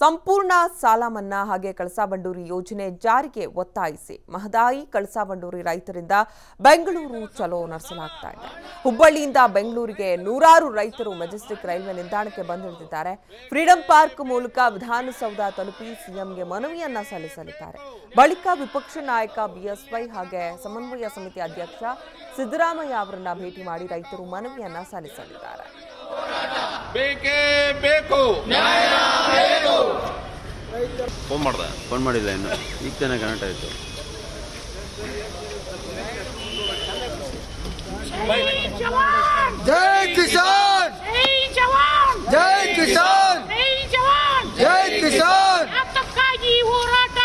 ಸಂಪೂರ್ಣ ಸಾಲ ಮನ್ನಾ ಹಾಗೆ ಕಳಸಾ ಬಂಡೂರಿ ಯೋಜನೆ ಜಾರಿಗೆ ಒತ್ತಾಯಿಸಿ ಮಹದಾಯಿ ಕಳಸಾ ಬಂಡೂರಿ ರೈತರಿಂದ ಬೆಂಗಳೂರು ಚಲೋ ನಡೆಸಲಾಗ್ತಾ ಇದೆ. ಹುಬ್ಬಳ್ಳಿಯಿಂದ ಬೆಂಗಳೂರಿಗೆ ನೂರಾರು ರೈತರು ಮೆಜೆಸ್ಟಿಕ್ ರೈಲ್ವೆ ನಿಲ್ದಾಣಕ್ಕೆ ಬಂದಿಳಿದಿದ್ದಾರೆ. ಫ್ರೀಡಂ ಪಾರ್ಕ್ ಮೂಲಕ ವಿಧಾನಸೌಧ ತಲುಪಿ ಸಿಎಂಗೆ ಮನವಿಯನ್ನ ಸಲ್ಲಿಸಲಿದ್ದಾರೆ. ಬಳಿಕ ವಿಪಕ್ಷ ನಾಯಕ ಬಿಎಸ್ವೈ ಹಾಗೆ ಸಮನ್ವಯ ಸಮಿತಿ ಅಧ್ಯಕ್ಷ ಸಿದ್ದರಾಮಯ್ಯ ಅವರನ್ನ ಭೇಟಿ ಮಾಡಿ ರೈತರು ಮನವಿಯನ್ನ ಸಲ್ಲಿಸಲಿದ್ದಾರೆ. ಫೋನ್ ಮಾಡ್ದೆ. ಫೋನ್ ಮಾಡಿಲ್ಲ ಇನ್ನು? ಈಗ ತಾನೇ ಕನೆಕ್ಟ್ ಆಯಿತು. ಜೈ ಕಿಸಾನ್! ಜೈ ಜವಾನ್ ಜೈ ಕಿಸಾನ್! ಜೈ ಜವಾನ್ ಜೈ ಕಿಸಾನ್ ಹೋರಾಟ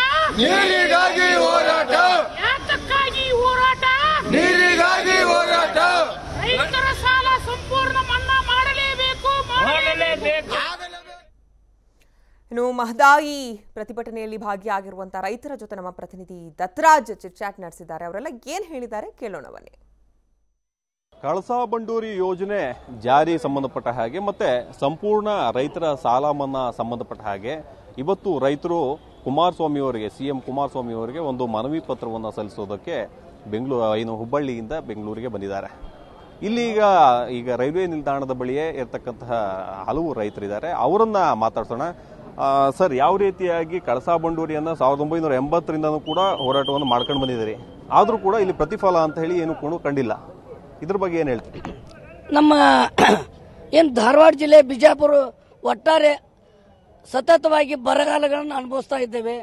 ಇನ್ನು ಮಹದಾಯಿ ಪ್ರತಿಭಟನೆಯಲ್ಲಿ ಭಾಗಿಯಾಗಿರುವಂತಹ ರೈತರ ಜೊತೆ ನಮ್ಮ ಪ್ರತಿನಿಧಿ ದತ್ತರಾಜ್ ಚಿಟ್ಚಾಟ್ ನಡೆಸಿದ್ದಾರೆ. ಅವರೆಲ್ಲ ಏನ್ ಹೇಳಿದ್ದಾರೆ ಕೇಳೋಣ ಬನ್ನಿ. ಕಳಸಾ ಬಂಡೂರಿ ಯೋಜನೆ ಜಾರಿ ಸಂಬಂಧಪಟ್ಟ ಹಾಗೆ, ಮತ್ತೆ ಸಂಪೂರ್ಣ ರೈತರ ಸಾಲ ಮನ್ನಾ ಸಂಬಂಧಪಟ್ಟ ಹಾಗೆ, ಇವತ್ತು ರೈತರು ಕುಮಾರಸ್ವಾಮಿ ಅವರಿಗೆ ಸಿ ಎಂ ಕುಮಾರಸ್ವಾಮಿ ಅವರಿಗೆ ಒಂದು ಮನವಿ ಪತ್ರವನ್ನು ಸಲ್ಲಿಸೋದಕ್ಕೆ ಬೆಂಗಳೂರು ಏನು ಹುಬ್ಬಳ್ಳಿಯಿಂದ ಬೆಂಗಳೂರಿಗೆ ಬಂದಿದ್ದಾರೆ. ಇಲ್ಲಿ ಈಗ ಈಗ ರೈಲ್ವೆ ನಿಲ್ದಾಣದ ಬಳಿಯೇ ಇರತಕ್ಕಂತಹ ಹಲವು ರೈತರಿದ್ದಾರೆ. ಅವರನ್ನ ಮಾತಾಡ್ಸೋಣ. ಸರ್, ಯಾವ ರೀತಿಯಾಗಿ ಕಳಸಾ ಬಂಡೂರಿಯನ್ನು ಸಾವಿರದ ಒಂಬೈನೂರ ಎಂಬತ್ತರಿಂದನೂ ಕೂಡ ಹೋರಾಟವನ್ನು ಮಾಡ್ಕೊಂಡು ಬಂದಿದ್ದೀರಿ? ಆದರೂ ಕೂಡ ಇಲ್ಲಿ ಪ್ರತಿಫಲ ಅಂತ ಹೇಳಿ ಏನು ಕೂಡ ಕಂಡಿಲ್ಲ. ಇದ್ರ ಬಗ್ಗೆ ಏನು ಹೇಳ್ತೀರಿ? ನಮ್ಮ ಏನು ಧಾರವಾಡ ಜಿಲ್ಲೆ ಬಿಜಾಪುರ ಒಟ್ಟಾರೆ ಸತತವಾಗಿ ಬರಗಾಲಗಳನ್ನು ಅನುಭವಿಸ್ತಾ ಇದ್ದೇವೆ.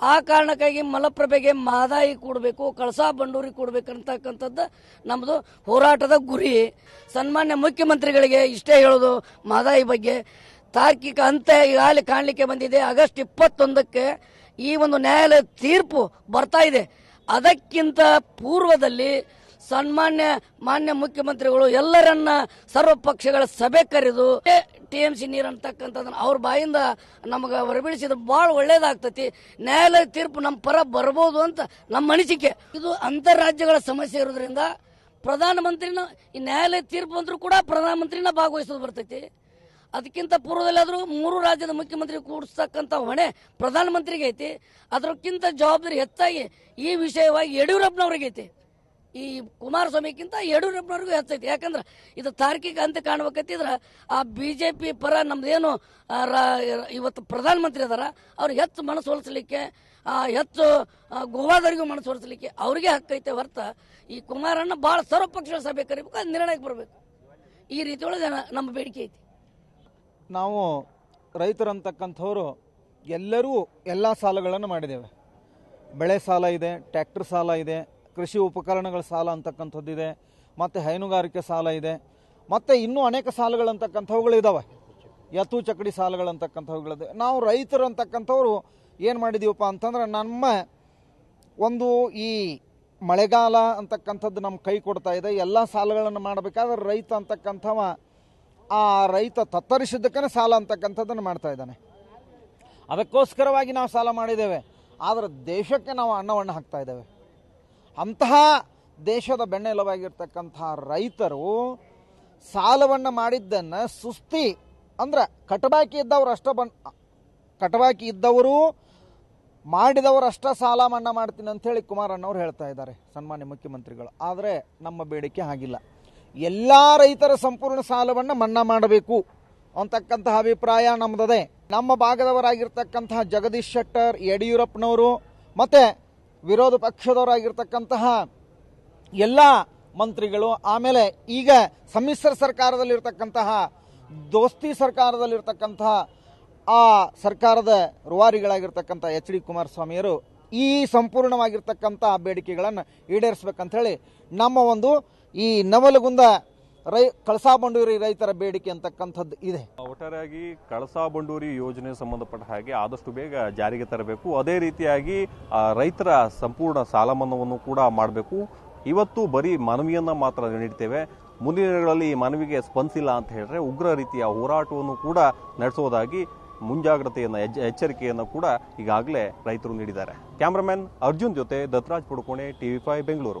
ಆ ಕಾರಣಕ್ಕಾಗಿ ಮಲಪ್ರಭೆಗೆ ಮಹದಾಯಿ ಕೊಡಬೇಕು, ಕಳಸಾ ಬಂಡೂರಿ ಕೊಡಬೇಕಂತಕ್ಕಂಥದ್ದು ನಮ್ಮದು ಹೋರಾಟದ ಗುರಿ. ಸನ್ಮಾನ್ಯ ಮುಖ್ಯಮಂತ್ರಿಗಳಿಗೆ ಇಷ್ಟೇ ಹೇಳೋದು ಮಹದಾಯಿ ಬಗ್ಗೆ. ತಾರ್ಕಿಕ ಅಂತ್ಯ ಈಗಾಗಲೇ ಕಾಣಲಿಕ್ಕೆ ಬಂದಿದೆ. ಆಗಸ್ಟ್ ಇಪ್ಪತ್ತೊಂದಕ್ಕೆ ಈ ಒಂದು ನ್ಯಾಯಾಲಯ ತೀರ್ಪು ಬರ್ತಾ ಇದೆ. ಅದಕ್ಕಿಂತ ಪೂರ್ವದಲ್ಲಿ ಸನ್ಮಾನ್ಯ, ಮಾನ್ಯ ಮುಖ್ಯಮಂತ್ರಿಗಳು ಎಲ್ಲರನ್ನ ಸರ್ವ ಪಕ್ಷಗಳ ಸಭೆ ಕರೆದು ಟಿ ಎಂ ಸಿ ನೀರು ಅಂತಕ್ಕಂಥದ್ದನ್ನ ಅವ್ರ ಬಾಯಿಂದ ನಮಗೆ ಹೊರಬಿಡಿಸಿದ್ರೆ ಭಾಳ ಒಳ್ಳೇದಾಗ್ತತಿ. ನ್ಯಾಯಾಲಯ ತೀರ್ಪು ನಮ್ಮ ಪರ ಬರಬಹುದು ಅಂತ ನಮ್ಮ ಅನಿಸಿಕೆ. ಇದು ಅಂತಾರಾಜ್ಯಗಳ ಸಮಸ್ಯೆ ಇರೋದ್ರಿಂದ ಪ್ರಧಾನಮಂತ್ರಿನ ಈ ನ್ಯಾಯಾಲಯ ತೀರ್ಪು ಅಂದ್ರೂ ಕೂಡ ಪ್ರಧಾನಮಂತ್ರಿನ ಭಾಗವಹಿಸೋದು ಬರ್ತೈತಿ. ಅದಕ್ಕಿಂತ ಪೂರ್ವದಲ್ಲಾದರೂ ಮೂರು ರಾಜ್ಯದ ಮುಖ್ಯಮಂತ್ರಿ ಕೂಡಿಸ್ತಕ್ಕಂಥ ಹೊಣೆ ಪ್ರಧಾನಮಂತ್ರಿಗೆ ಐತಿ. ಅದಕ್ಕಿಂತ ಜವಾಬ್ದಾರಿ ಹೆಚ್ಚಾಗಿ ಈ ವಿಷಯವಾಗಿ ಯಡಿಯೂರಪ್ಪನವ್ರಿಗೆ ಐತಿ. ಈ ಕುಮಾರಸ್ವಾಮಿಗಿಂತ ಯಡಿಯೂರಪ್ಪನವ್ರಿಗೂ ಹೆಚ್ಚೈತಿ. ಯಾಕಂದ್ರೆ ಇದು ತಾರ್ಕಿಕ ಅಂತ್ಯ ಕಾಣ್ಬೇಕತ್ತಿದ್ರೆ ಆ ಬಿ ಜೆ ಪಿ ಪರ ನಮ್ದೇನು ಇವತ್ತು ಪ್ರಧಾನಮಂತ್ರಿ ಅದಾರ ಅವ್ರಿಗೆ ಹೆಚ್ಚು ಮನಸ್ಸು ಹೊಲಿಸಲಿಕ್ಕೆ ಹೆಚ್ಚು ಗೋವಾದವರಿಗೂ ಮನಸ್ಸು ಹೊಲಿಸಲಿಕ್ಕೆ ಅವ್ರಿಗೆ ಹಕ್ಕೈತೆ ಹೊರತ ಈ ಕುಮಾರಣ್ಣ ಭಾಳ ಸರ್ವಪಕ್ಷಗಳ ಸಭೆ ಕರಿಬೇಕು, ಅದು ನಿರ್ಣಯಕ್ಕೆ ಬರಬೇಕು. ಈ ರೀತಿಯೊಳಗೆ ನಮ್ಮ ಬೇಡಿಕೆ ಐತಿ. ನಾವು ರೈತರಂತಕ್ಕಂಥವ್ರು ಎಲ್ಲರೂ ಎಲ್ಲ ಸಾಲಗಳನ್ನು ಮಾಡಿದ್ದೇವೆ. ಬೆಳೆ ಸಾಲ ಇದೆ ಟ್ಯಾಕ್ಟರ್ ಸಾಲ ಇದೆ, ಕೃಷಿ ಉಪಕರಣಗಳ ಸಾಲ ಅಂತಕ್ಕಂಥದ್ದಿದೆ, ಮತ್ತು ಹೈನುಗಾರಿಕೆ ಸಾಲ ಇದೆ, ಮತ್ತು ಇನ್ನೂ ಅನೇಕ ಸಾಲಗಳಂತಕ್ಕಂಥವುಗಳು ಇದ್ದಾವೆ ಯತು ಚಕಡಿ ಸಾಲಗಳಂತಕ್ಕಂಥವುಗಳಿದೆ ನಾವು ರೈತರು ಅಂತಕ್ಕಂಥವ್ರು ಏನು ಮಾಡಿದೀವಪ್ಪ ಅಂತಂದ್ರೆ ನಮ್ಮ ಒಂದು ಈ ಮಳೆಗಾಲ ಅಂತಕ್ಕಂಥದ್ದು ನಮ್ಮ ಕೈ ಕೊಡ್ತಾ ಇದೆ, ಎಲ್ಲ ಸಾಲಗಳನ್ನು ಮಾಡಬೇಕಾದ್ರೆ ರೈತ ಅಂತಕ್ಕಂಥವ ಆ ರೈತ ತತ್ತರಿಸಿದ್ದಕ್ಕೇ ಸಾಲ ಅಂತಕ್ಕಂಥದ್ದನ್ನು ಮಾಡ್ತಾ ಇದ್ದಾನೆ. ಅದಕ್ಕೋಸ್ಕರವಾಗಿ ನಾವು ಸಾಲ ಮಾಡಿದ್ದೇವೆ. ಆದರೆ ದೇಶಕ್ಕೆ ನಾವು ಅನ್ನವನ್ನು ಹಾಕ್ತಾ ಇದ್ದೇವೆ. ಅಂತಹ ದೇಶದ ಬೆನ್ನೆಲುಬಾಗಿರ್ತಕ್ಕಂತಹ ರೈತರು ಸಾಲವನ್ನು ಮಾಡಿದ್ದನ್ನು ಸುಸ್ತಿ ಅಂದ್ರೆ ಕಟಬಾಕಿ ಇದ್ದವರು ಅಷ್ಟ ಬನ್, ಕಟಬಾಕಿ ಇದ್ದವರು ಮಾಡಿದವರು ಅಷ್ಟ ಸಾಲ ಮನ್ನಾ ಮಾಡ್ತೀನಿ ಅಂತೇಳಿ ಕುಮಾರಣ್ಣವ್ರು ಹೇಳ್ತಾ ಇದ್ದಾರೆ ಸನ್ಮಾನ್ಯ ಮುಖ್ಯಮಂತ್ರಿಗಳು. ಆದರೆ ನಮ್ಮ ಬೇಡಿಕೆ ಹಾಗಿಲ್ಲ. ಎಲ್ಲ ರೈತರ ಸಂಪೂರ್ಣ ಸಾಲವನ್ನು ಮನ್ನಾ ಮಾಡಬೇಕು ಅಂತಕ್ಕಂತಹ ಅಭಿಪ್ರಾಯ ನಮ್ಮದದೆ ನಮ್ಮ ಭಾಗದವರಾಗಿರ್ತಕ್ಕಂತಹ ಜಗದೀಶ್ ಶೆಟ್ಟರ್, ಯಡಿಯೂರಪ್ಪನವರು ಮತ್ತು ವಿರೋಧ ಪಕ್ಷದವರಾಗಿರ್ತಕ್ಕಂತಹ ಎಲ್ಲ ಮಂತ್ರಿಗಳು, ಆಮೇಲೆ ಈಗ ಸಮ್ಮಿಶ್ರ ಸರ್ಕಾರದಲ್ಲಿರ್ತಕ್ಕಂತಹ, ದೋಸ್ತಿ ಸರ್ಕಾರದಲ್ಲಿರ್ತಕ್ಕಂತಹ ಆ ಸರ್ಕಾರದ ರೂವಾರಿಗಳಾಗಿರ್ತಕ್ಕಂಥ ಎಚ್ ಡಿ ಕುಮಾರಸ್ವಾಮಿಯವರು ಈ ಸಂಪೂರ್ಣವಾಗಿರ್ತಕ್ಕಂಥ ಬೇಡಿಕೆಗಳನ್ನು ಈಡೇರಿಸ್ಬೇಕಂತ ಹೇಳಿ ನಮ್ಮ ಒಂದು ಈ ನವಲಗುಂದ ರೈ ಕಳಸಾ ಬಂಡೂರಿ ರೈತರ ಬೇಡಿಕೆ ಅಂತಕ್ಕಂಥದ್ದು ಇದೆ. ಒಟ್ಟಾರೆಯಾಗಿ ಕಳಸಾ ಬಂಡೂರಿ ಯೋಜನೆ ಸಂಬಂಧಪಟ್ಟ ಹಾಗೆ ಆದಷ್ಟು ಬೇಗ ಜಾರಿಗೆ ತರಬೇಕು. ಅದೇ ರೀತಿಯಾಗಿ ರೈತರ ಸಂಪೂರ್ಣ ಸಾಲ ಮನ್ನಾವನ್ನು ಕೂಡ ಮಾಡಬೇಕು. ಇವತ್ತು ಬರೀ ಮನವಿಯನ್ನ ಮಾತ್ರ ನೀಡ್ತೇವೆ. ಮುಂದಿನ ದಿನಗಳಲ್ಲಿ ಈ ಮನವಿಗೆ ಸ್ಪಂದಿಸಿಲ್ಲ ಅಂತ ಹೇಳಿದ್ರೆ ಉಗ್ರ ರೀತಿಯ ಹೋರಾಟವನ್ನು ಕೂಡ ನಡೆಸೋದಾಗಿ ಮುಂಜಾಗ್ರತೆಯನ್ನು, ಎಚ್ಚ- ಎಚ್ಚರಿಕೆಯನ್ನು ಕೂಡ ಈಗಾಗಲೇ ರೈತರು ನೀಡಿದ್ದಾರೆ. ಕ್ಯಾಮ್ರಾಮನ್ ಅರ್ಜುನ್ ಜೊತೆ ದತ್ತರಾಜ್ ಪುಡುಕೋಣೆ, ಟಿವಿ ಫೈವ್ ಬೆಂಗಳೂರು.